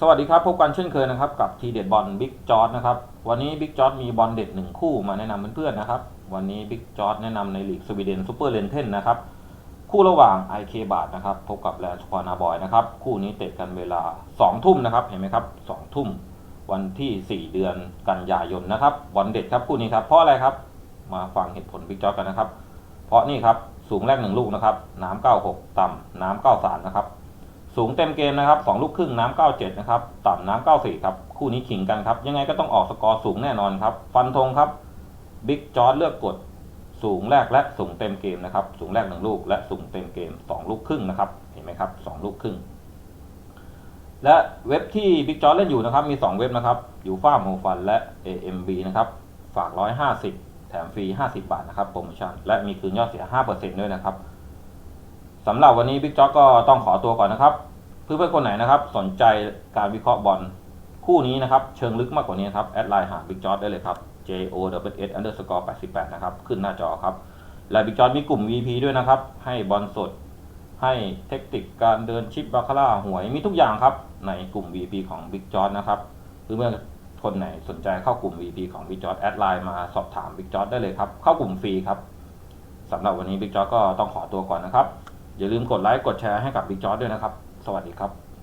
สวัสดีครับ พบกันเช่นเคยนะครับ กับทีเด็ดบอลบิ๊กจอร์ดนะครับ วันนี้บิ๊กจอร์ดมีบอลเด็ดหนึ่งคู่มาแนะนำเพื่อนๆนะครับ วันนี้บิ๊กจอร์ดแนะนำในลีกสวีเดนซูเปอร์เลนเทนนะครับ คู่ระหว่าง IK บาทนะครับ พบกับแลนด์ควานาบอยนะครับ คู่นี้เตะกันเวลา 2 ทุ่มนะครับ เห็นไหมครับ2ทุ่ม วันที่ 4 เดือนกันยายนนะครับบอลเด็ดครับคู่นี้ครับเพราะอะไรครับ มาฟังเหตุผลบิ๊กจอร์ดกันนะครับ เพราะนี่ครับสูงแรกหนึ่งลูกนะครับ น้ำ96 ต่ำน้ำ93นะครับ สูงเต็มเกมนะครับ2ลูกครึ่งน้ำ97นะครับต่ำน้ำ94ครับคู่นี้ขิงกันครับยังไงก็ต้องออกสกอร์สูงแน่นอนครับฟันธงครับบิ๊กจอร์ดเลือกกดสูงแรกและสูงเต็มเกมนะครับสูงแรกหนึ่งลูกและสูงเต็มเกม 2 ลูกครึ่งนะครับเห็นไหมครับ2ลูกครึ่ง และเว็บที่บิ๊กจอร์ดเล่นอยู่นะครับมี 2 เว็บนะครับอยู่ฟ่าโมฟันและ AMB นะครับฝาก 150 แถมฟรี 50 บาทนะครับโปรโมชั่นและมีคืนยอดเสีย 5%ด้วยนะครับสำหรับวันนี้บิ๊กจ๊อกก็ต้องขอตัวก่อนนะครับ เพื่อนๆคนไหนนะครับ สนใจการวิเคราะห์บอลคู่นี้นะครับ เชิงลึกมากกว่านี้ครับ แอดไลน์หาบิ๊กจ๊อได้เลยครับ J O W S underscore 88 นะครับ ขึ้นหน้าจอครับ และบิ๊กจ๊อมีกลุ่ม VP ด้วยนะครับ ให้บอลสด ให้เทคนิคการเดินชิปบาคาร่าหวยมีทุกอย่างครับ ในกลุ่ม VP ของบิ๊กจ๊อนะครับเพื่อนๆคนไหนสนใจเข้ากลุ่ม VP ของบิ๊กจ๊อแอดไลน์มาสอบถามบิ๊กจ๊อได้เลยครับเข้ากลุ่มฟรีครับสำหรับวันนี้บิ๊กจ๊อก็ต้องขอตัวก่อนนะครับอย่าลืมกดไลค์กดแชร์ให้กับบิ๊กจอร์ดด้วยนะครับ สวัสดีครับ